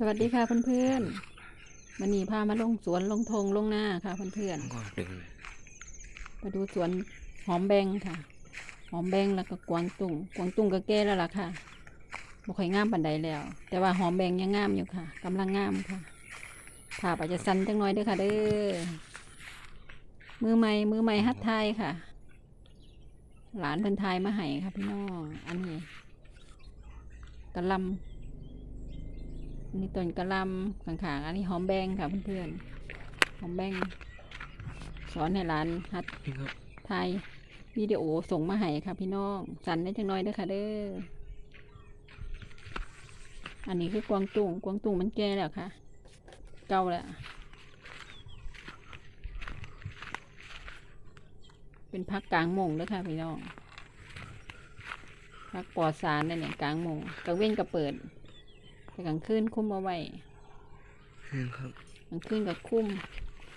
สวัสดีค่ะเพื่อนๆวันนีพามาลงสวนลงทงลงหน้าค่ะเพื่อนๆมาดูสวนหอมแบงค่ะ หอมแบงแล้วก็กวางตุ้งกวางตุ้งก็แก่แล้วล่ะค่ะบ่ค่อยงามปันใดแล้ว แต่ว่าหอมแบงยังงามอยู่ค่ะกำลังงามค่ะภาพอาจจะสั้นจังน้อยเด้อค่ะ เด้อมือใหม่มือใหม่ฮัดไทยค่ะ หลานเพิ่นไทยมาให้ค่ะพี่น้องอันนี้กะลำ นนี้ต้นกระลำขางๆอันนี้หอมแบงค่ะเพื่อนๆหอมแบงสอนให้หลานฮัดนี่ครับถ่ายวิดีโอส่งมาให้ค่ะพี่น้อง สั่นได้จังน้อยเด้อค่ะเด้ออันนี้คือกวางตุ้งกวางตุ้งมันแก่แล้วค่ะ เก่าแล้วเป็นพักกลางมงเด้อค่ะพี่น้องพักปอดสารนั่นเนี่ยกลางมงกลางเว้นก็เปิด แต่กลางคืนคุ้มเอาไว้นี่ครับกลางคืนก็คุ้ม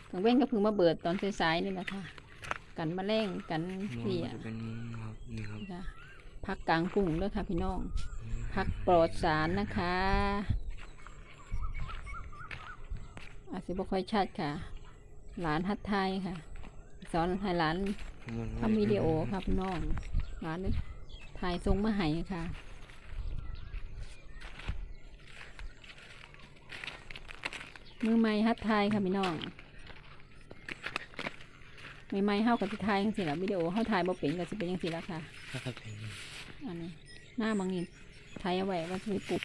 กลางเว้นก็เพิ่งมาเบิดตอนสายๆนี่แหละค่ะ กันแมลงกันมุมเสียจะเป็นมุมครับนี่ครับค่ะพักกลางกุ้งด้วยค่ะพี่น้องพักปลอดสารนะคะ อาจจะบ่ค่อยชัดค่ะ หลานฮัดไทยค่ะ สอนให้หลานทำวิดีโอค่ะพี่น้องหลานถ่ายทรงมาให้ค่ะ มือไม้ฮัดไทยค่ะพี่น้องไม่ไม้เฮากับสิถ่ายจังซี่ล่ะวิดีโอเฮาถ่ายบ่เป็นก็สิเป็นจังซี่ล่ะค่ะถ้าเป็นอันนี้หน้ามังนี่ไทยเอาไว้ว่าจะไปปลูก